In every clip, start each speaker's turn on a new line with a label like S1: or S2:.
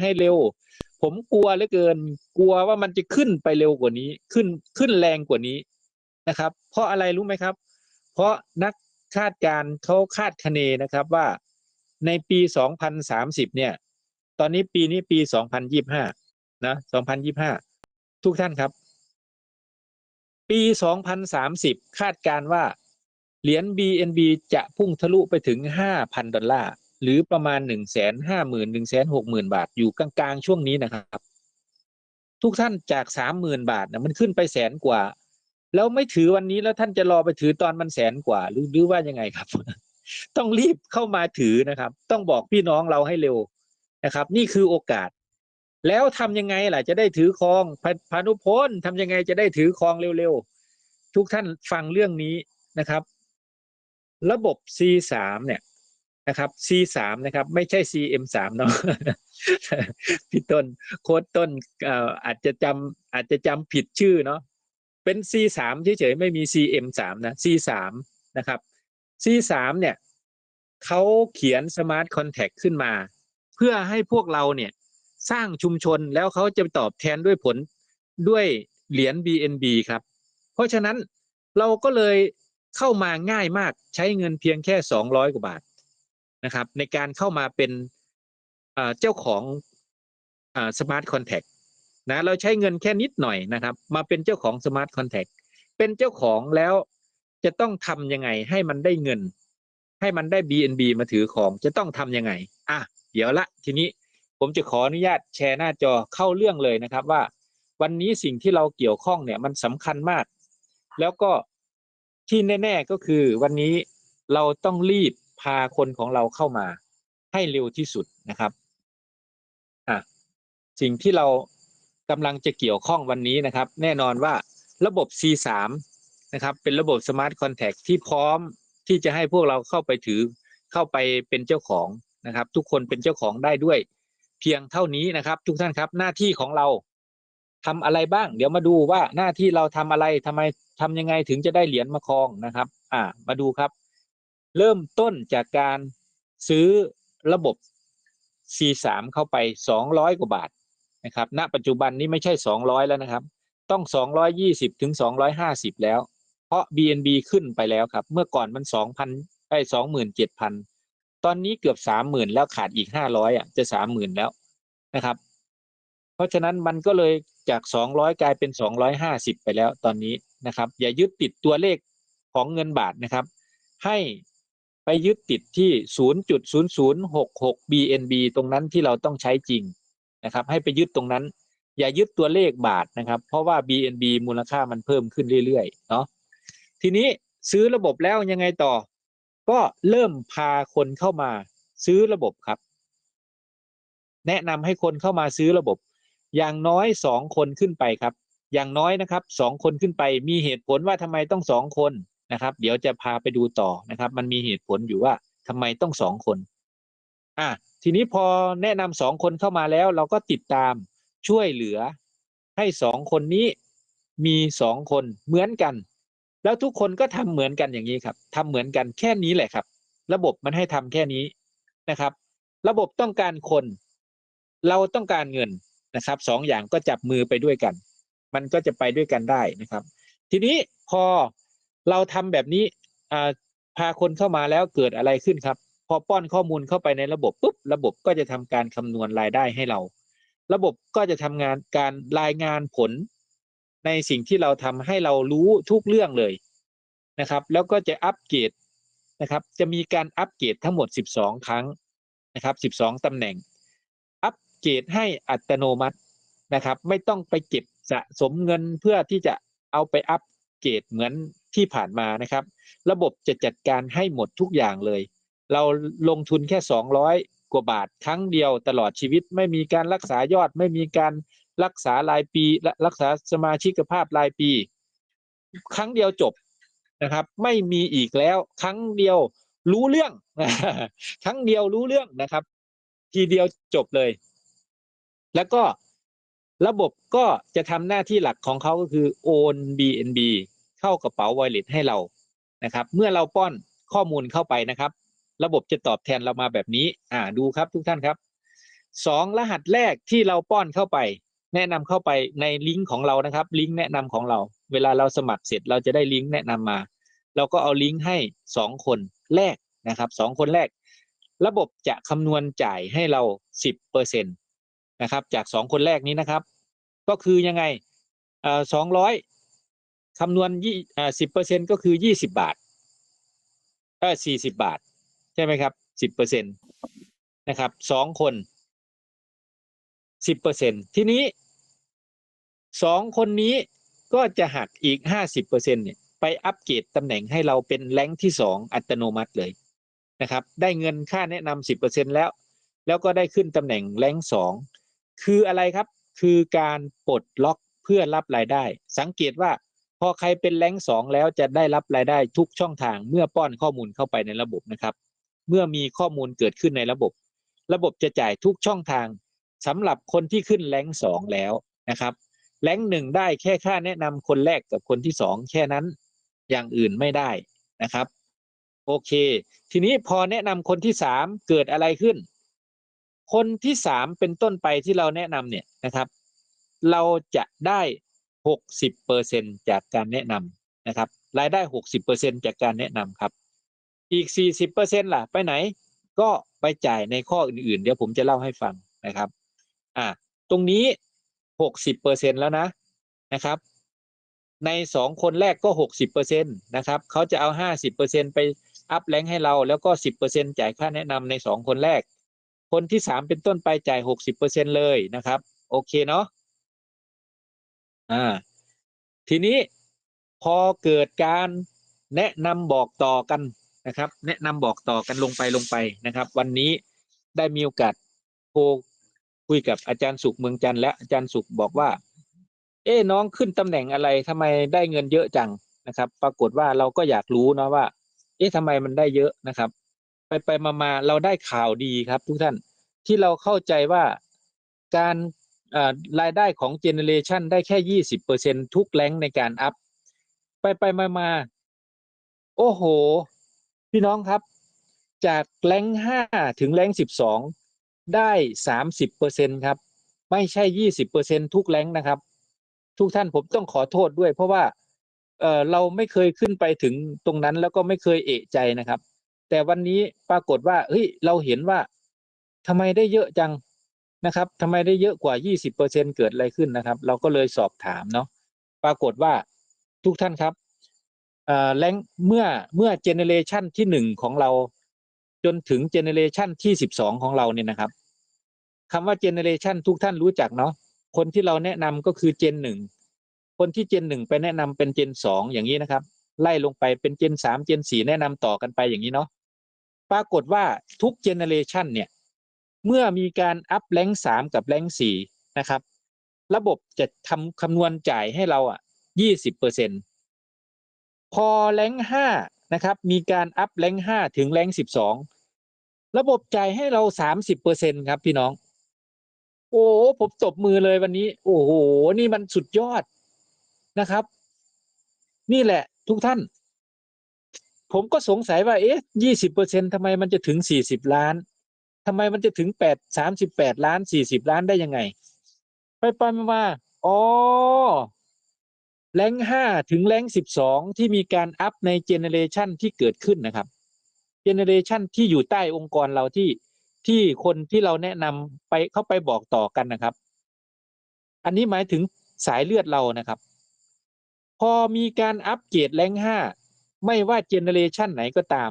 S1: ให้เร็ว ผมกลัวเหลือเกิน กลัวว่ามันจะขึ้นไปเร็วกว่านี้ ขึ้นขึ้นแรงกว่านี้นะครับ เพราะอะไรรู้ไหมครับ เพราะนักคาดการ์เขาคาดคะเนนะครับว่าในปี 2030 เนี่ย ตอนนี้ปีนี้ปี 2025 นะ 2025 ทุกท่านครับ ปี 2030 คาดการ์ว่า เหรียญ BNB จะพุ่งทะลุไปถึง 5,000 ดอลลาร์ หรือประมาณ1 5 0 0 0 0 1 6 0 0 0 0บาทอยู่กลางๆ ช่วงนี้นะครับ ทุกท่านจาก30,000บาทนะมันขึ้นไปแสนกว่า แล้วไม่ถือวันนี้แล้วท่านจะรอไปถือตอนมันแสนกว่า หรือหรือว่ายังไงครับ ต้องรีบเข้ามาถือนะครับ ต้องบอกพี่น้องเราให้เร็วนะครับ นี่คือโอกาส แล้วทำยังไงล่ะจะได้ถือครองพาพานุพลทำยังไงจะได้ถือครองเร็วๆทุกท่านฟังเรื่องนี้นะครับ ระบบ C3 เนี่ย นะครับ C3 นะครับ ไม่ใช่ CM3 เนาะพี่ต้นโค้ดต้นอาจจะจำอาจจะจำผิดชื่อเนาะเป็น C3 เฉยๆไม่มี CM3 นะ C3 นะครับ C3 เนี่ยเขาเขียน Smart Contract ขึ้นมา เพื่อให้พวกเราเนี่ยสร้างชุมชนแล้วเขาจะตอบแทนด้วยผลด้วยเหรียญ BNB ครับ เพราะฉะนั้นเราก็เลยเข้ามาง่ายมากใช้เงินเพียงแค่ 200 กว่าบาท นะครับ ในการเข้ามาเป็นเจ้าของอ่า Smart Contract นะเราใช้เงินแค่นิดหน่อยนะครับ มาเป็นเจ้าของ Smart Contract เป็นเจ้าของแล้วจะต้องทำยังไงให้มันได้เงิน ให้มันได้ BNB มาถือของจะต้องทำยังไงอะเดี๋ยวละทีนี้ผมจะขออนุญาตแชร์หน้าจอเข้าเรื่องเลยนะครับว่า วันนี้สิ่งที่เราเกี่ยวข้องเนี่ยมันสำคัญมาก แล้วก็ที่แน่ ๆก็คือวันนี้เราต้องรีบ พาคนของเราเข้ามาให้เร็วที่สุดนะครับอะสิ่งที่เรากำลังจะเกี่ยวข้องวันนี้นะครับ แน่นอนว่าระบบ C3 นะครับเป็นระบบ Smart Contact ที่พร้อมที่จะให้พวกเราเข้าไปถือเข้าไปเป็นเจ้าของนะครับ ทุกคนเป็นเจ้าของได้ด้วย เพียงเท่านี้นะครับ ทุกท่านครับหน้าที่ของเราทำอะไรบ้าง เดี๋ยวมาดูว่าหน้าที่เราทำอะไรทำไมทำยังไงถึงจะได้เหรียญมาครองนะครับ อ่า มาดูครับ เริ่มต้นจากการซื้อระบบ C3 เข้าไป 200 กว่าบาทนะครับ ณ ปัจจุบันนี้ไม่ใช่ 200 แล้วนะครับ ต้อง 220 ถึง 250 แล้ว เพราะ BNB ขึ้นไปแล้วครับ เมื่อก่อนมัน 2,000ไอ้27,000 ตอนนี้เกือบ 30,000 แล้วขาดอีก 500อะจะ 30,000 แล้วนะครับ เพราะฉะนั้นมันก็เลยจาก 200 กลายเป็น 250 ไปแล้วตอนนี้นะครับ อย่ายึดติดตัวเลขของเงินบาทนะครับ ให้ ไปยึดติดที่ 0.0066 BNB ตรงนั้นที่เราต้องใช้จริงนะครับ ให้ไปยึดตรงนั้น อย่ายึดตัวเลขบาทนะครับ เพราะว่า BNB มูลค่ามันเพิ่มขึ้นเรื่อยๆเนาะทีนี้ซื้อระบบแล้วยังไงต่อ ก็เริ่มพาคนเข้ามาซื้อระบบครับ แนะนำให้คนเข้ามาซื้อระบบ อย่างน้อยสองคนขึ้นไปครับ อย่างน้อยนะครับสองคนขึ้นไปมีเหตุผลว่าทำไมต้องสองคน นะครับ เดี๋ยวจะพาไปดูต่อนะครับ มันมีเหตุผลอยู่ว่าทำไมต้องสองคน อะทีนี้พอแนะนำสองคนเข้ามาแล้ว เราก็ติดตามช่วยเหลือ ให้สองคนนี้มีสองคนเหมือนกัน แล้วทุกคนก็ทำเหมือนกันอย่างนี้ครับทำเหมือนกันแค่นี้แหละครับ ระบบมันให้ทำแค่นี้นะครับ ระบบต้องการคน เราต้องการเงินนะครับสองอย่างก็จับมือไปด้วยกัน มันก็จะไปด้วยกันได้นะครับ ทีนี้พอ เราทำแบบนี้พาคนเข้ามาแล้วเกิดอะไรขึ้นครับ พอป้อนข้อมูลเข้าไปในระบบปุ๊บระบบก็จะทำการคำนวณรายได้ให้เรา ระบบก็จะทำงานการรายงานผล ในสิ่งที่เราทำให้เรารู้ทุกเรื่องเลยนะครับ แล้วก็จะอัปเกรดนะครับ จะมีการอัปเกรดทั้งหมด 12 ครั้งนะครับ 12ตำแหน่ง อัปเกรดให้อัตโนมัตินะครับ ไม่ต้องไปเก็บสะสมเงินเพื่อที่จะเอาไปอัปเกรดเหมือน ที่ผ่านมานะครับ ระบบจะจัดการให้หมดทุกอย่างเลย เราลงทุนแค่ 200 กว่าบาทครั้งเดียวตลอดชีวิตไม่มีการรักษายอด ไม่มีการรักษารายปีและรักษาสมาชิกภาพรายปี ครั้งเดียวจบนะครับ ไม่มีอีกแล้วครั้งเดียวรู้เรื่องครั้งเดียวรู้เรื่องนะครับ ทีเดียวจบเลย แล้วก็ระบบก็จะทำหน้าที่หลักของเขาก็คือโอน BNB เข้ากระเป๋า wallet ให้เรานะครับ เมื่อเราป้อนข้อมูลเข้าไปนะครับ ระบบจะตอบแทนเรามาแบบนี้อ่าดูครับทุกท่านครับสองรหัสแรกที่เราป้อนเข้าไป แนะนำเข้าไปในลิงก์ของเรานะครับ ลิงก์แนะนำของเรา เวลาเราสมัครเสร็จเราจะได้ลิงก์แนะนำมา เราก็เอาลิงก์ให้สองคนแรกนะครับสองคนแรก ระบบจะคำนวณจ่ายให้เราสิบเปอร์เซ็นตนะครับจากสองคนแรกนี้นะครับ ก็คือยังไงเอ่อสองร้อย คำนวณยี่อ่สิบเปอร์เซ็นก็คือยี่สิบบาทเออสี่สิบบาท ใช่ไหมครับสิบเปอร์เซ็นตนะครับสองคนสิบเปอร์เซ็นทีนี้สองคนนี้ก็จะหักอีกห้าสิบเปอร์เซ็นเนี่ยไปอัปเกรดตำแหน่งให้เราเป็นแรงที่สองอัตโนมัติเลยนะครับ ได้เงินค่าแนะนำสิบเปอร์เซ็นแล้ว แล้วก็ได้ขึ้นตำแหน่งแรงสองคืออะไรครับ คือการปลดล็อกเพื่อรับรายได้ สังเกตว่า พอใครเป็นแรงสองแล้วจะได้รับรายได้ทุกช่องทางเมื่อป้อนข้อมูลเข้าไปในระบบนะครับ เมื่อมีข้อมูลเกิดขึ้นในระบบ ระบบจะจ่ายทุกช่องทางสำหรับคนที่ขึ้นแรงสองแล้วนะครับแรงหนึ่งได้แค่ค่าแนะนำคนแรกกับคนที่สองแค่นั้นอย่างอื่นไม่ได้นะครับ โอเค ทีนี้พอแนะนำคนที่สามเกิดอะไรขึ้น คนที่สามเป็นต้นไปที่เราแนะนำเนี่ยนะครับ เราจะได้ หกสิบเปอร์เซ็นจากการแนะนำนะครับ รายได้หกสิบเปอร์เซ็นจากการแนะนำครับ อีกสี่สิบเปอร์เซ็นล่ะ ไปไหน ก็ไปจ่ายในข้ออื่นๆ เดี๋ยวผมจะเล่าให้ฟังนะครับ อ่าตรงนี้หกสิบเปอร์เซ็นแล้วนะนะครับ ในสองคนแรกก็หกสิบเปอร์เซ็นนะครับเขาจะเอาห้าสิบเปอร์เซ็นไปอัพแรงให้เราแล้วก็สิบเปอร์เซ็นจ่ายค่าแนะนำในสองคนแรก คนที่สามเป็นต้นไปจ่ายหกสิบเปอร์เซ็นเลยนะครับ โอเคเนาะ อ่าทีนี้พอเกิดการแนะนำบอกต่อกันนะครับ แนะนำบอกต่อกันลงไปลงไปนะครับ วันนี้ได้มีโอกาสโทรคุยกับอาจารย์สุขเมืองจันทร์และอาจารย์สุขบอกว่า เอ้น้องขึ้นตำแหน่งอะไรทำไมได้เงินเยอะจังนะครับ ปรากฏว่าเราก็อยากรู้นะว่า เอ๊ะทำไมมันได้เยอะนะครับ ไปไปมามาเราได้ข่าวดีครับ ทุกท่านที่เราเข้าใจว่าการ รายได้ของเจเนเรชันได้แค่ยี่สิบเปอร์เซ็นทุกแรงในการอัพ ไปไปมามาโอ้โห พี่น้องครับ จากแรงห้าถึงแรงสิบสองได้สามสิบเปอร์เซ็นครับ ไม่ใช่ยี่สิบเปอร์เซ็นทุกแรงนะครับ ทุกท่านผมต้องขอโทษด้วย เพราะว่าเออเราไม่เคยขึ้นไปถึงตรงนั้นแล้วก็ไม่เคยเอะใจนะครับ แต่วันนี้ปรากฏว่าเฮ้ยเราเห็นว่าทำไมได้เยอะจัง นะครับทำไมได้เยอะกว่า 20%เปอร์เซ็นเกิดอะไรขึ้นนะครับ เราก็เลยสอบถามเนาะปรากฏว่าทุกท่านครับแรงเมื่อเมื่อเจเนเรชันที่หนึ่งของเรา จนถึงเจเนเรชันที่สิบสองของเราเนี่ยนะครับคำว่าเจเนเรชันทุกท่านรู้จักเนาะคนที่เราแนะนำก็คือเจนหนึ่งคนที่เจนหนึ่งไปแนะนำเป็นเจนสองอย่างนี้นะครับ ไล่ลงไปเป็นเจนสามเจนสี่แนะนำต่อกันไปอย่างนี้เนาะปรากฏว่าทุกเจเนเรชันเนี่ย เมื่อมีการอัพแรงสามกับแรงสี่นะครับ ระบบจะทำคำนวณจ่ายให้เราอะยี่สิบเปอร์เซ็นพอแรงห้านะครับ มีการอัพแรงห้าถึงแรงสิบสองระบบจ่ายให้เราสามสิบเปอร์เซ็นครับพี่น้อง โอ้ผมตบมือเลยวันนี้ โอ้โห นี่มันสุดยอดนะครับ นี่แหละทุกท่าน ผมก็สงสัยว่า เอ๊ะยี่สิบเปอร์เซ็นทำไมมันจะถึงสี่สิบล้าน ทำไมมันจะถึงแปดสามสิบแปดล้านสี่สิบล้านได้ยังไง ไปไปมาอ๋อแรงห้าถึงแรงสิบสองที่มีการอัพในเจเนเรชันที่เกิดขึ้นนะครับเจเนเรชันที่อยู่ใต้องค์กรเราที่ที่คนที่เราแนะนำไปเข้าไปบอกต่อกันนะครับ อันนี้หมายถึงสายเลือดเรานะครับ พอมีการอัปเกรดแรงห้าไม่ว่าเจเนเรชันไหนก็ตาม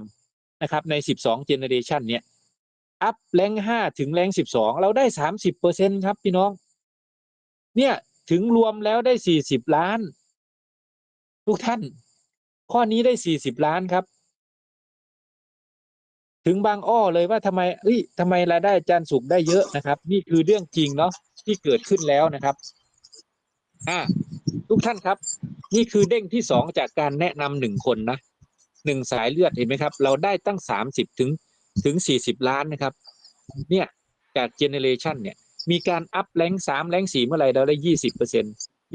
S1: นะครับ ในสิบสองเจเนเรชันเนี้ย อัพแรงห้าถึงแรงสิบสองเราได้สามสิบเปอร์เซ็นครับพี่น้อง เนี่ยถึงรวมแล้วได้สี่สิบล้าน ทุกท่าน ข้อนี้ได้สี่สิบล้านครับ ถึงบางอ้อเลยว่าทำไมเอ้ยทำไมรายได้อาจารย์สุขได้เยอะนะครับ นี่คือเรื่องจริงเนาะที่เกิดขึ้นแล้วนะครับอ่าทุกท่านครับ นี่คือเด้งที่สองจากการแนะนำหนึ่งคนนะหนึ่งสายเลือดเห็นไหมครับ เราได้ตั้งสามสิบถึง ถึงสี่สิบล้านนะครับ เนี่ยจากเจเนเรชันเนี่ย มีการอัพแรงสามแรงสี่เมื่อไหร่เราได้ยี่สิบเปอร์เซ็น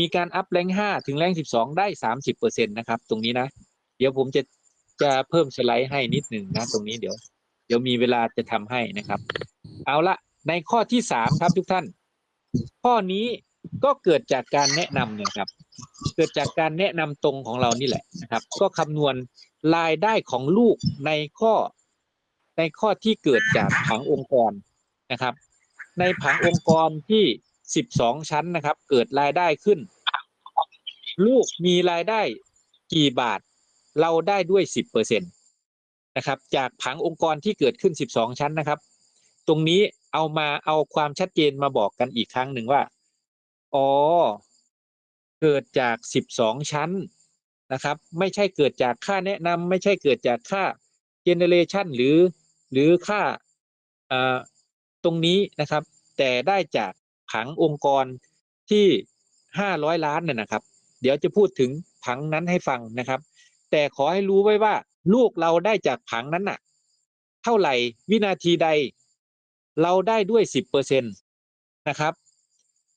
S1: มีการอัพแรงห้าถึงแรงสิบสองได้สามสิบเปอร์เซ็นตนะครับ ตรงนี้นะ เดี๋ยวผมจะจะเพิ่มสไลด์ให้นิดหนึ่งนะ ตรงนี้เดี๋ยว เดี๋ยวมีเวลาจะทำให้นะครับ เอาละในข้อที่สามครับทุกท่าน ข้อนี้ก็เกิดจากการแนะนำเนี่ยครับ เกิดจากการแนะนำตรงของเรานี่แหละนะครับ ก็คำนวณรายได้ของลูกในข้อ ในข้อที่เกิดจากผังองค์กรนะครับ ในผังองค์กรที่สิบสองชั้นนะครับ เกิดรายได้ขึ้น ลูกมีรายได้กี่บาท เราได้ด้วยสิบเปอร์เซ็นตนะครับ จากผังองค์กรที่เกิดขึ้นสิบสองชั้นนะครับ ตรงนี้เอามาเอาความชัดเจนมาบอกกันอีกครั้งหนึ่งว่าอ๋อเกิดจากสิบสองชั้นนะครับ ไม่ใช่เกิดจากค่าแนะนำไม่ใช่เกิดจากค่าเจเนเรชันหรือ หรือค่าตรงนี้นะครับ แต่ได้จากผังองค์กรที่ห้าร้อยล้านเนี่ยนะครับ เดี๋ยวจะพูดถึงผังนั้นให้ฟังนะครับ แต่ขอให้รู้ไว้ว่า ลูกเราได้จากผังนั้นน่ะ เท่าไหร่วินาทีใด เราได้ด้วยสิบเปอร์เซ็นตนะครับ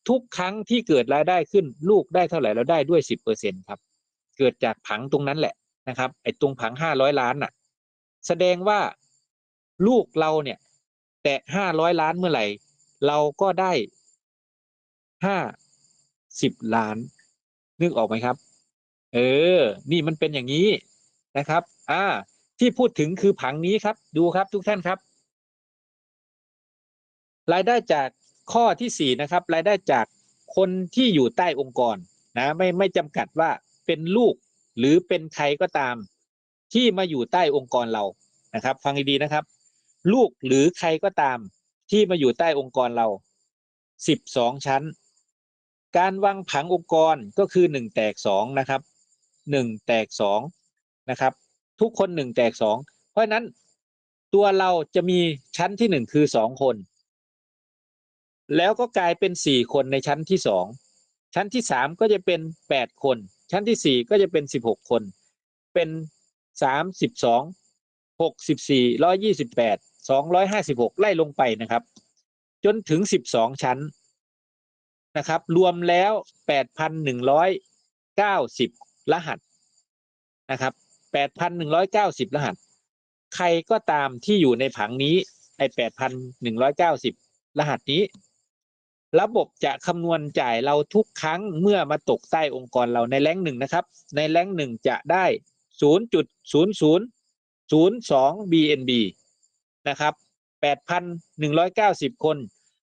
S1: ทุกครั้งที่เกิดรายได้ขึ้น ลูกได้เท่าไหร่เราได้ด้วยสิบเปอร์เซ็นครับ เกิดจากผังตรงนั้นแหละนะครับไอ้ตรงผังห้าร้อยล้านน่ะ แสดงว่า ลูกเราเนี่ย แตะห้าร้อยล้านเมื่อไหร่ เราก็ได้ห้าสิบล้าน นึกออกไหมครับ เออ นี่มันเป็นอย่างนี้นะครับ อ่า ที่พูดถึงคือผังนี้ครับ ดูครับทุกท่านครับ รายได้จากข้อที่สี่นะครับ รายได้จากคนที่อยู่ใต้องค์กรนะไม่ไม่จำกัดว่าเป็นลูกหรือเป็นใครก็ตาม ที่มาอยู่ใต้องค์กรเรานะครับ ฟังดีๆนะครับ ลูกหรือใครก็ตามที่มาอยู่ใต้องค์กรเราสิบสองชั้น การวางผังองค์กรก็คือหนึ่งแตกสองนะครับหนึ่งแตกสองนะครับ ทุกคนหนึ่งแตกสองเพราะฉะนั้นตัวเราจะมีชั้นที่หนึ่งคือสองคน แล้วก็กลายเป็นสี่คนในชั้นที่สองชั้นที่สามก็จะเป็นแปดคน ชั้นที่สี่ก็จะเป็นสิบหกคน เป็นสามสิบสอง หกสิบสี่ร้อยยี่สิบแปดสองร้อยห้าสิบหกไล่ลงไปนะครับ จนถึงสิบสองชั้นนะครับ รวมแล้วแปดพันหนึ่งร้อยเก้าสิบรหัสนะครับแปดพันหนึ่งร้อยเก้าสิบรหัส ใครก็ตามที่อยู่ในผังนี้ไอแปดพันหนึ่งร้อยเก้าสิบรหัสนี้ ระบบจะคำนวณจ่ายเราทุกครั้งเมื่อมาตกใต้องค์กรเราในแรงหนึ่งนะครับ ในแรงหนึ่งจะได้ศูนย์จุดศูนย์ศูนย์ ศูนย์สอง BNB นะครับแปดพันหนึ่งร้อยเก้าสิบคน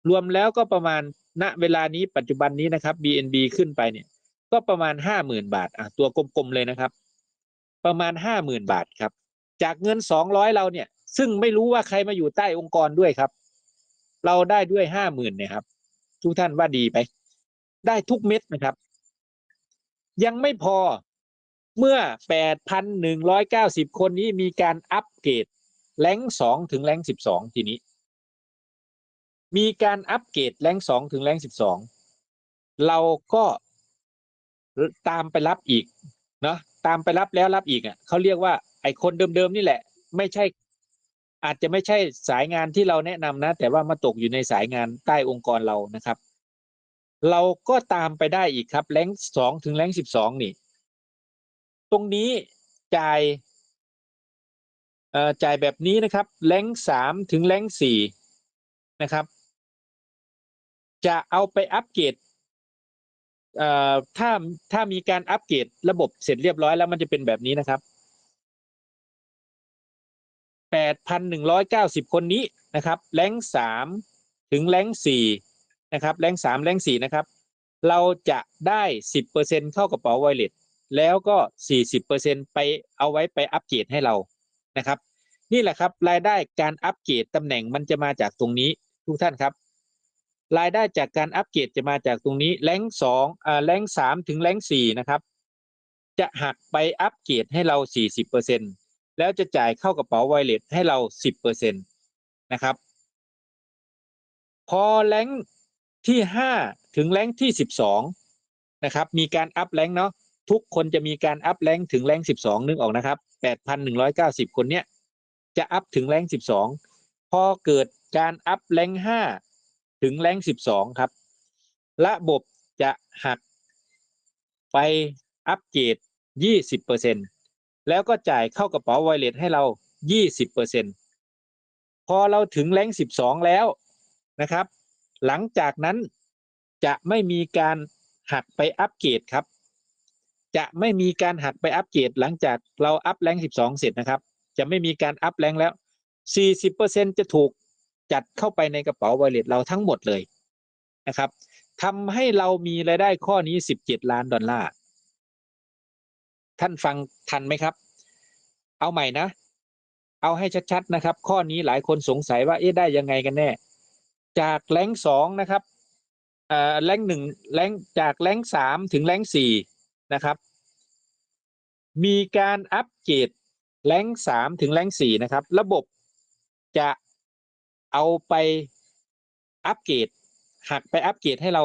S1: รวมแล้วก็ประมาณณเวลานี้ปัจจุบันนี้นะครับ BNB ขึ้นไปเนี่ย ก็ประมาณห้าหมื่นบาทอะตัวกลมๆเลยนะครับ ประมาณห้าหมื่นบาทครับ จากเงินสองร้อยเราเนี่ย ซึ่งไม่รู้ว่าใครมาอยู่ใต้องค์กรด้วยครับ เราได้ด้วยห้าหมื่นเนี่ยครับ ทุกท่านว่าดีไป ได้ทุกเม็ดนะครับ ยังไม่พอ เมื่อแปดพันหนึ่งร้อยเก้าสิบคนนี้มีการอัปเกรดแรงสองถึงแรงสิบสองทีนี้ มีการอัปเกรดแรงสองถึงแรงสิบสองเราก็ตามไปรับอีกเนาะตามไปรับแล้วรับอีกอะเขาเรียกว่าไอ้คนเดิมๆนี่แหละ ไม่ใช่ อาจจะไม่ใช่สายงานที่เราแนะนำนะ แต่ว่ามาตกอยู่ในสายงานใต้องค์กรเรานะครับ เราก็ตามไปได้อีกครับแรงสองถึงแรงสิบสองนี่ ตรงนี้จ่ายจ่ายแบบนี้นะครับแรงสามถึงแรงสี่นะครับ จะเอาไปอัปเกรดถ้าถ้ามีการอัปเกรดระบบเสร็จเรียบร้อยแล้วมันจะเป็นแบบนี้นะครับแปดพันหนึ่งร้อยเก้าสิบคนนี้นะครับแรงสามถึงแรงสี่นะครับแรงสามแรงสี่นะครับ เราจะได้สิบเปอร์เซ็นเข้ากระเป๋าไวเลต แล้วก็สี่สิบเปอร์เซ็นไปเอาไว้ไปอัปเกรดให้เรานะครับ นี่แหละครับรายได้การอัปเกรดตำแหน่งมันจะมาจากตรงนี้ทุกท่านครับ รายได้จากการอัปเกรดจะมาจากตรงนี้แรงสองอ่าแรงสามถึงแรงสี่นะครับ จะหักไปอัปเกรดให้เราสี่สิบเปอร์เซ็นแล้วจะจ่ายเข้ากระเป๋าไวเลตให้เราสิบเปอร์เซ็นตนะครับ พอแรงที่ห้าถึงแรงที่สิบสองนะครับมีการอัพแรงเนาะ ทุกคนจะมีการอัพแรงถึงแรงสิบสองนึกออกนะครับแปดพันหนึ่งร้อยเก้าสิบคนเนี้ยจะอัพถึงแรงสิบสองพอเกิดการอัพแรงห้าถึงแรงสิบสองครับ ระบบจะหักไปอัปเกรดยี่สิบเปอร์เซ็นแล้วก็จ่ายเข้ากระเป๋าไวเลตให้เรายี่สิบเปอร์เซ็นพอเราถึงแรงสิบสองแล้วนะครับ หลังจากนั้นจะไม่มีการหักไปอัปเกรดครับ จะไม่มีการหักไปอัปเกรดหลังจากเราอัพแรง12 เสร็จนะครับ จะไม่มีการอัพแรงแล้ว 40%จะถูกจัดเข้าไปในกระเป๋า wallet เราทั้งหมดเลยนะครับทำให้เรามีรายได้ข้อนี้ 17 ล้านดอลลาร์ ท่านฟังทันไหมครับ เอาใหม่นะ เอาให้ชัดๆนะครับ ข้อนี้หลายคนสงสัยว่าเอ๊ะได้ยังไงกันแน่ จากแรงสองนะครับแรงหนึ่งแรงจากแรงสามถึงแรงสี่ นะครับ มีการอัปเกรดแรงสามถึงแรงสี่นะครับ ระบบจะเอาไปอัปเกรดหักไปอัปเกรดให้เรา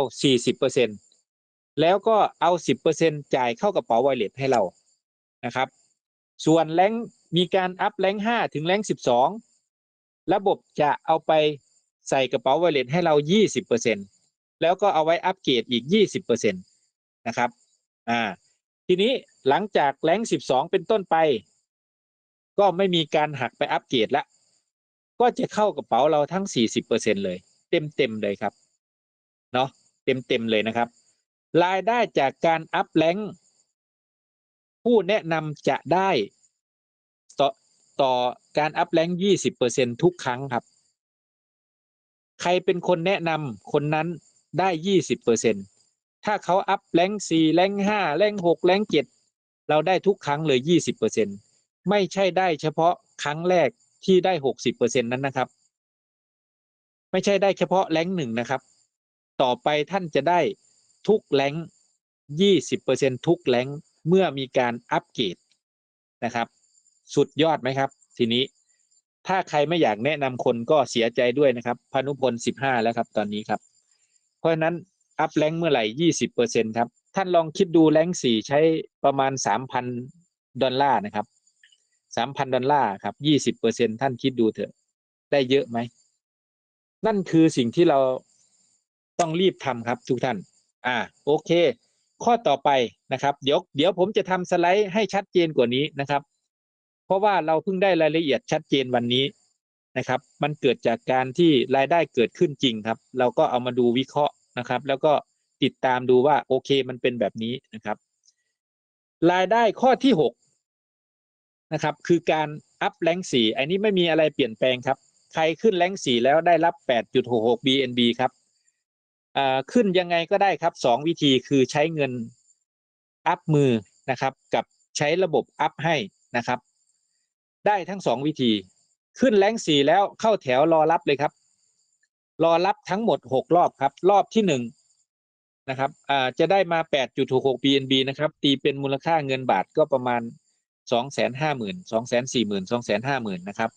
S1: 40%แล้วก็เอา 10%จ่ายเข้ากระเป๋าไวเลสให้เรานะครับ ส่วนแรงมีการอัพแรง5ถึงแรง12 ระบบจะเอาไปใส่กระเป๋าไวเลสให้เรา 20%แล้วก็เอาไว้อัปเกรดอีก 20%นะครับ อ่า ทีนี้หลังจากแรง12เป็นต้นไป ก็ไม่มีการหักไปอัปเกรดละ ก็จะเข้ากระเป๋าเราทั้ง40%เปอร์เซ็นเลย เต็มเต็มเลยครับ เนาะเต็มเต็มเลยนะครับ รายได้จากการอัพแรงผู้แนะนำจะได้ต่อต่อการอัพแรง20%ทุกครั้งครับ ใครเป็นคนแนะนำคนนั้นได้ยี่สิบเปอร์เซ็นต์ ถ้าเขาอัพแรงสี่แรงห้าแรงหกแรงเจ็ดเราได้ทุกครั้งเลยยี่สิบเปอร์เซ็นไม่ใช่ได้เฉพาะครั้งแรกที่ได้หกสิบเปอร์เซ็นนั้นนะครับ ไม่ใช่ได้เฉพาะแรงหนึ่งนะครับ ต่อไปท่านจะได้ทุกแรงยี่สิบเปอร์เซ็นทุกแรงเมื่อมีการอัปเกรดนะครับ สุดยอดไหมครับ ทีนี้ถ้าใครไม่อยากแนะนำคนก็เสียใจด้วยนะครับพานุพลสิบห้าแล้วครับตอนนี้ครับ เพราะฉะนั้น อัพแรงเมื่อไหร่ยี่สิบเปอร์เซ็นครับ ท่านลองคิดดูแรงสี่ใช้ประมาณสามพันดอลลาร์นะครับสามพันดอลลาร์ครับยี่สิบเปอร์เซ็นท่านคิดดูเถอะ ได้เยอะไหม นั่นคือสิ่งที่เราต้องรีบทำครับ ทุกท่าน อ่า โอเค ข้อต่อไปนะครับ เดี๋ยว เดี๋ยวผมจะทำสไลด์ให้ชัดเจนกว่านี้นะครับ เพราะว่าเราเพิ่งได้รายละเอียดชัดเจนวันนี้นะครับ มันเกิดจากการที่รายได้เกิดขึ้นจริงครับ เราก็เอามาดูวิเคราะห์ นะครับ แล้วก็ติดตามดูว่าโอเคมันเป็นแบบนี้นะครับ รายได้ข้อที่หกนะครับคือการอัพแรงสี่อันนี้ไม่มีอะไรเปลี่ยนแปลงครับ ใครขึ้นแรงสี่แล้วได้รับ 8.66 BNB ครับขึ้นยังไงก็ได้ครับสองวิธีคือใช้เงินอัพมือนะครับ กับใช้ระบบอัพให้นะครับ ได้ทั้งสองวิธี ขึ้นแรงสี่แล้วเข้าแถวรอรับเลยครับ รอรับทั้งหมดหกรอบครับ รอบที่หนึ่งนะครับอ่าจะได้มา 8.66 BNB นะครับ ตีเป็นมูลค่าเงินบาทก็ประมาณ 2 5 0 0 0 0 2 4 0 0 0 0 2 5 0 0 0 0นะครับ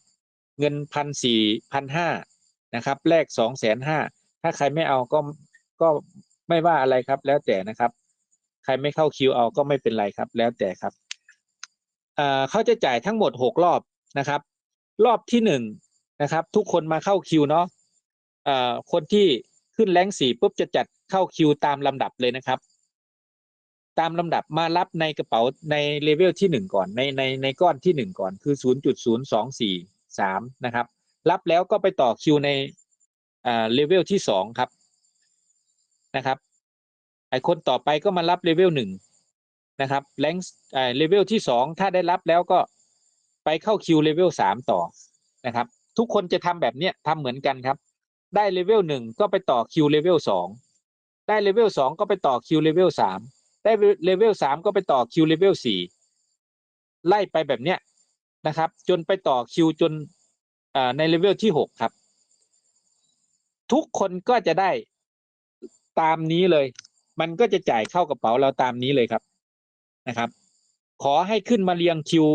S1: เงินพันสี่พันห้านะครับแลกสองแสนห้าถ้าใครไม่เอาก็ก็ไม่ว่าอะไรครับ แล้วแต่นะครับ ใครไม่เข้าคิวเอาก็ไม่เป็นไรครับ แล้วแต่ครับอ่าเขาจะจ่ายทั้งหมดหกรอบนะครับ รอบที่หนึ่งนะครับ ทุกคนมาเข้าคิวเนาะ คนที่ขึ้นแรงสี่ปุ๊บจะจัดเข้าคิวตามลำดับเลยนะครับ ตามลำดับมารับในกระเป๋าในเลเวลที่หนึ่งก่อนในในในก้อนที่หนึ่งก่อนคือศูนย์จุดศูนย์สองสี่สามนะครับ รับแล้วก็ไปต่อคิวในอ่าเลเวลที่สองครับนะครับไอคนต่อไปก็มารับเลเวลหนึ่งนะครับแรงไอเลเวลที่สองถ้าได้รับแล้วก็ไปเข้าคิวเลเวลสามต่อนะครับ ทุกคนจะทำแบบเนี้ยทำเหมือนกันครับ ได้เลเวลหนึ่งก็ไปต่อคิวเลเวลสองได้เลเวลสองก็ไปต่อคิวเลเวลสามได้เลเวลสามก็ไปต่อคิวเลเวลสี่ไล่ไปแบบเนี้ยนะครับ จนไปต่อคิวจนในเลเวลที่หกครับ ทุกคนก็จะได้ตามนี้เลย มันก็จะจ่ายเข้ากระเป๋าเราตามนี้เลยครับนะครับ ขอให้ขึ้นมาเรียงคิว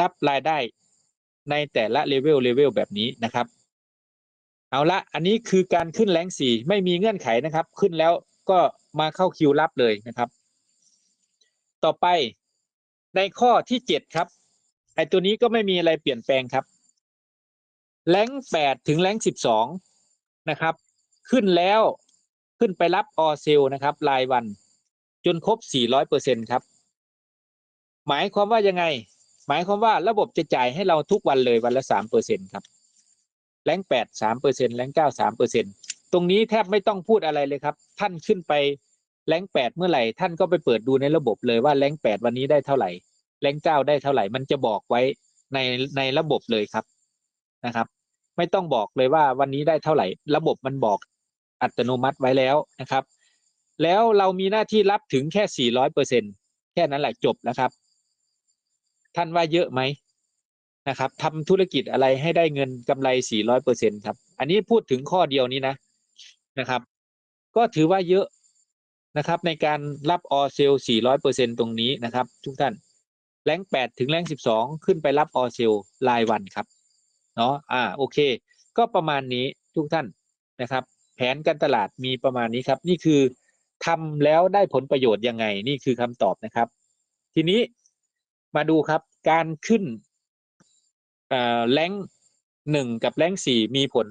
S1: รับรายได้ในแต่ละเลเวลเลเวลแบบนี้นะครับ เอาละอันนี้คือการขึ้นแรงสี่ไม่มีเงื่อนไขนะครับ ขึ้นแล้วก็มาเข้าคิวรับเลยนะครับ ต่อไปในข้อที่เจ็ดครับไอตัวนี้ก็ไม่มีอะไรเปลี่ยนแปลงครับแรงแปดถึงแรงสิบสองนะครับ ขึ้นแล้วขึ้นไปรับออเซลนะครับ รายวันจนครบสี่ร้อยเปอร์เซ็นครับ หมายความว่ายังไง หมายความว่าระบบจะจ่ายให้เราทุกวันเลยวันละสามเปอร์เซ็นครับ แรงแปดสามเปอร์เซ็นแรงเก้าสามเปอร์เซ็นตรงนี้แทบไม่ต้องพูดอะไรเลยครับ ท่านขึ้นไปแรงแปดเมื่อไหร่ ท่านก็ไปเปิดดูในระบบเลยว่าแรงแปดวันนี้ได้เท่าไหร่แรงเก้าได้เท่าไหร่ มันจะบอกไว้ในในระบบเลยครับนะครับ ไม่ต้องบอกเลยว่าวันนี้ได้เท่าไหร่ ระบบมันบอกอัตโนมัติไว้แล้วนะครับ แล้วเรามีหน้าที่รับถึงแค่400เปอร์เซ็นแค่นั้นแหละจบแล้วครับ ท่านว่าเยอะไหม นะครับทำธุรกิจอะไรให้ได้เงินกำไร 400เปอร์เซ็นครับ อันนี้พูดถึงข้อเดียวนี้นะนะครับ ก็ถือว่าเยอะนะครับ ในการรับออเซล400เปอร์เซ็นตรงนี้นะครับ ทุกท่านแรง8ถึงแรง12 ขึ้นไปรับออเซลรายวันครับเนาะอ่าโอเค ก็ประมาณนี้ทุกท่านนะครับ แผนการตลาดมีประมาณนี้ครับ นี่คือทำแล้วได้ผลประโยชน์ยังไง นี่คือคำตอบนะครับ ทีนี้มาดูครับการขึ้น แรงหนึ่งกับแรงสี่มีผล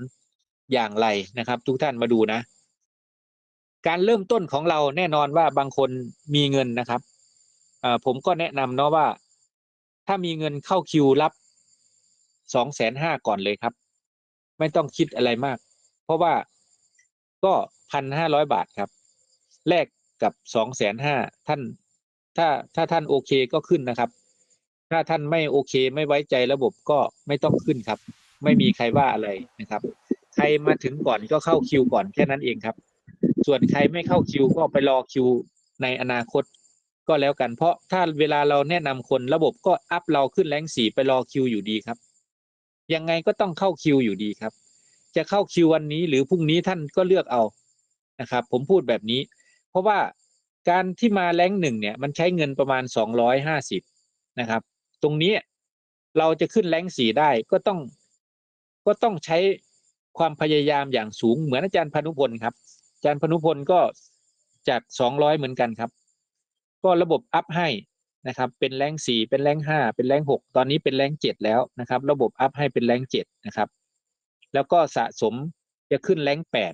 S1: อย่างไรนะครับ ทุกท่านมาดูนะ การเริ่มต้นของเราแน่นอนว่าบางคนมีเงินนะครับผมก็แนะนำเนาะว่า ถ้ามีเงินเข้าคิวรับสองแสนห้าก่อนเลยครับ ไม่ต้องคิดอะไรมาก เพราะว่าก็พันห้าร้อยบาทครับ แลกกับสองแสนห้าท่าน ถ้าถ้าท่านโอเคก็ขึ้นนะครับ ถ้าท่านไม่โอเคไม่ไว้ใจระบบก็ไม่ต้องขึ้นครับ ไม่มีใครว่าอะไรนะครับ ใครมาถึงก่อนก็เข้าคิวก่อนแค่นั้นเองครับ ส่วนใครไม่เข้าคิวก็ไปรอคิวในอนาคตก็แล้วกัน เพราะถ้าเวลาเราแนะนำคนระบบก็อัพเราขึ้นแรงสี่ไปรอคิวอยู่ดีครับ ยังไงก็ต้องเข้าคิวอยู่ดีครับ จะเข้าคิววันนี้หรือพรุ่งนี้ท่านก็เลือกเอานะครับ ผมพูดแบบนี้ เพราะว่าการที่มาแรงหนึ่งเนี่ย มันใช้เงินประมาณสองร้อยห้าสิบนะครับ ตรงนี้เราจะขึ้นแรงสี่ได้ก็ต้อง ก็ต้องใช้ความพยายามอย่างสูงเหมือนอาจารย์พนุพลครับ อาจารย์พนุพลก็จากสองร้อยเหมือนกันครับ ก็ระบบอัพให้นะครับ เป็นแรงสี่เป็นแรงห้าเป็นแรงหกตอนนี้เป็นแรงเจ็ดแล้วนะครับ ระบบอัพให้เป็นแรงเจ็ดนะครับ แล้วก็สะสมจะขึ้นแรงแปด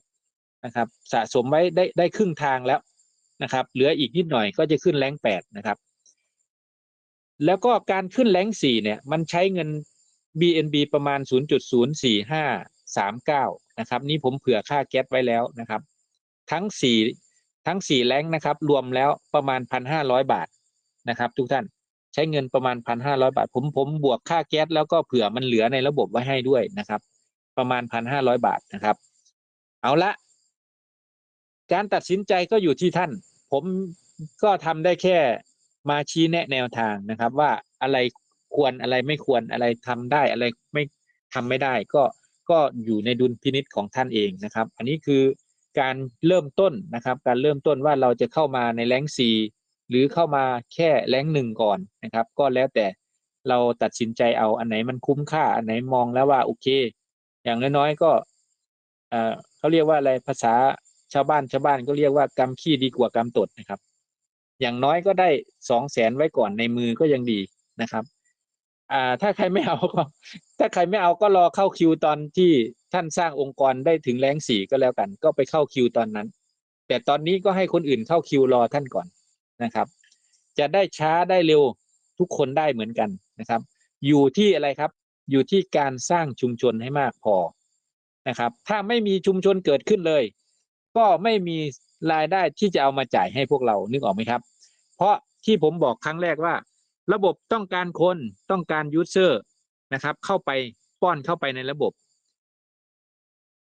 S1: นะครับ สะสมไว้ได้ได้ครึ่งทางแล้วนะครับ เหลืออีกนิดหน่อยก็จะขึ้นแรงแปดนะครับ แล้วก็การขึ้นแรงสี่เนี่ยมันใช้เงิน BNB ประมาณ 0.04539 นะครับ นี่ผมเผื่อค่าแก๊สไว้แล้วนะครับ ทั้งสี่ทั้งสี่แรงนะครับ รวมแล้วประมาณ 1,500 บาทนะครับ ทุกท่านใช้เงินประมาณ 1,500 บาท ผมผมบวกค่าแก๊สแล้วก็เผื่อมันเหลือในระบบไว้ให้ด้วยนะครับ ประมาณ 1,500 บาทนะครับ เอาละ การตัดสินใจก็อยู่ที่ท่าน ผมก็ทำได้แค่ มาชี้แนะแนวทางนะครับ ว่าอะไรควรอะไรไม่ควรอะไรทำได้อะไรไม่ทำไม่ได้ ก็ก็อยู่ในดุลพินิษของท่านเองนะครับ อันนี้คือการเริ่มต้นนะครับ การเริ่มต้นว่าเราจะเข้ามาในแรงซีหรือเข้ามาแค่แรงหนึ่งก่อนนะครับ ก็แล้วแต่เราตัดสินใจเอาอันไหนมันคุ้มค่า อันไหนมองแล้วว่าโอเค อย่างน้อยๆก็เอ่อเขาเรียกว่าอะไรภาษาชาวบ้านชาวบ้านก็เรียกว่ากำขี้ดีกว่ากำตดนะครับ อย่างน้อยก็ได้สองแสนไว้ก่อนในมือก็ยังดีนะครับ อ่าถ้าใครไม่เอาก็ถ้าใครไม่เอาก็รอเข้าคิวตอนที่ท่านสร้างองค์กรได้ถึงแรงสี่ก็แล้วกัน ก็ไปเข้าคิวตอนนั้น แต่ตอนนี้ก็ให้คนอื่นเข้าคิวรอท่านก่อนนะครับ จะได้ช้าได้เร็วทุกคนได้เหมือนกันนะครับ อยู่ที่อะไรครับ อยู่ที่การสร้างชุมชนให้มากพอนะครับ ถ้าไม่มีชุมชนเกิดขึ้นเลย ก็ไม่มีรายได้ที่จะเอามาจ่ายให้พวกเรานึกออกไหมครับ เพราะที่ผมบอกครั้งแรกว่า ระบบต้องการคนต้องการยูเซอร์นะครับ เข้าไปป้อนเข้าไปในระบบ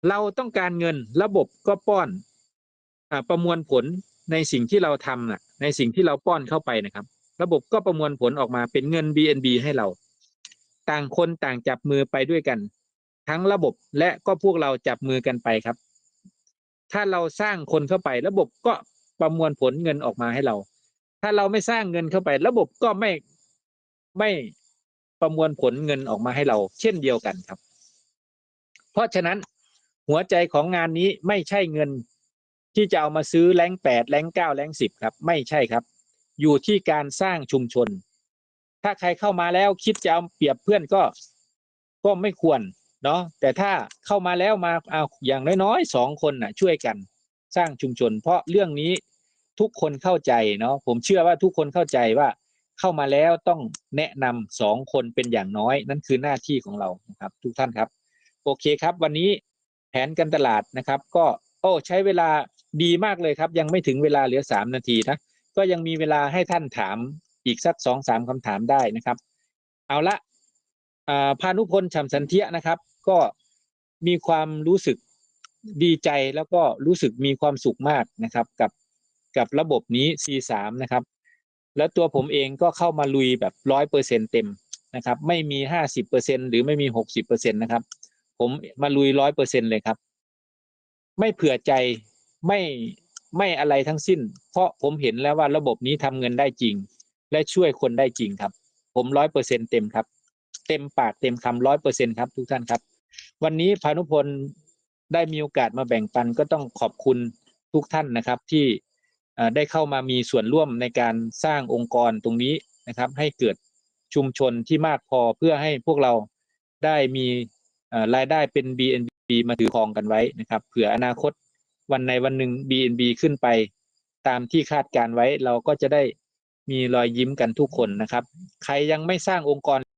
S1: เราต้องการเงินระบบก็ป้อนอประมวลผลในสิ่งที่เราทำน่ะในสิ่งที่เราป้อนเข้าไปนะครับ ระบบก็ประมวลผลออกมาเป็นเงิน BNB ให้เรา ต่างคนต่างจับมือไปด้วยกัน ทั้งระบบและก็พวกเราจับมือกันไปครับ ถ้าเราสร้างคนเข้าไประบบก็ประมวลผลเงินออกมาให้เรา ถ้าเราไม่สร้างเงินเข้าไป ระบบก็ไม่ไม่ประมวลผลเงินออกมาให้เรา เช่นเดียวกันครับ เพราะฉะนั้นหัวใจของงานนี้ไม่ใช่เงินที่จะเอามาซื้อแรงแปดแรงเก้าแรงสิบครับ ไม่ใช่ครับ อยู่ที่การสร้างชุมชน ถ้าใครเข้ามาแล้วคิดจะเอาเปรียบเพื่อนก็ก็ไม่ควรเนาะแต่ถ้าเข้ามาแล้วมาเอาอย่างน้อยๆสองคนน่ะ ช่วยกันสร้างชุมชน เพราะเรื่องนี้ ทุกคนเข้าใจเนาะผมเชื่อว่าทุกคนเข้าใจว่าเข้ามาแล้วต้องแนะนำสองคนเป็นอย่างน้อย นั่นคือหน้าที่ของเรานะครับ ทุกท่านครับ โอเคครับ วันนี้แผนการตลาดนะครับ ก็โอ้ใช้เวลาดีมากเลยครับ ยังไม่ถึงเวลาเหลือสามนาทีนะก็ยังมีเวลาให้ท่านถามอีกสักสองสามคำถามได้นะครับ เอาละอ่าพานุพลฉ่ำสันเทียนะครับ ก็มีความรู้สึกดีใจแล้วก็รู้สึกมีความสุขมากนะครับ กับ กับระบบนี้ C3 นะครับ แล้วตัวผมเองก็เข้ามาลุยแบบร้อยเปอร์เซ็นเต็มนะครับ ไม่มีห้าสิบเปอร์เซ็นหรือไม่มีหกสิบเปอร์เซ็นตนะครับ ผมมาลุยร้อยเปอร์เซ็นเลยครับ ไม่เผื่อใจไม่ไม่อะไรทั้งสิ้น เพราะผมเห็นแล้วว่าระบบนี้ทำเงินได้จริง และช่วยคนได้จริงครับ ผมร้อยเปอร์เซ็นเต็มครับ เต็มปากเต็มคำร้อยเปอร์เซ็นครับทุกท่านครับ วันนี้พานุพลได้มีโอกาสมาแบ่งปันก็ต้องขอบคุณทุกท่านนะครับ ที่ ได้เข้ามามีส่วนร่วมในการสร้างองค์กรตรงนี้นะครับ ให้เกิดชุมชนที่มากพอเพื่อให้พวกเราได้มีรายได้เป็น BNB มาถือครองกันไว้นะครับ เผื่ออนาคตวันในวันหนึ่ง BNB ขึ้นไป ตามที่คาดการไว้เราก็จะได้มีรอยยิ้มกันทุกคนนะครับ ใครยังไม่สร้างองค์กร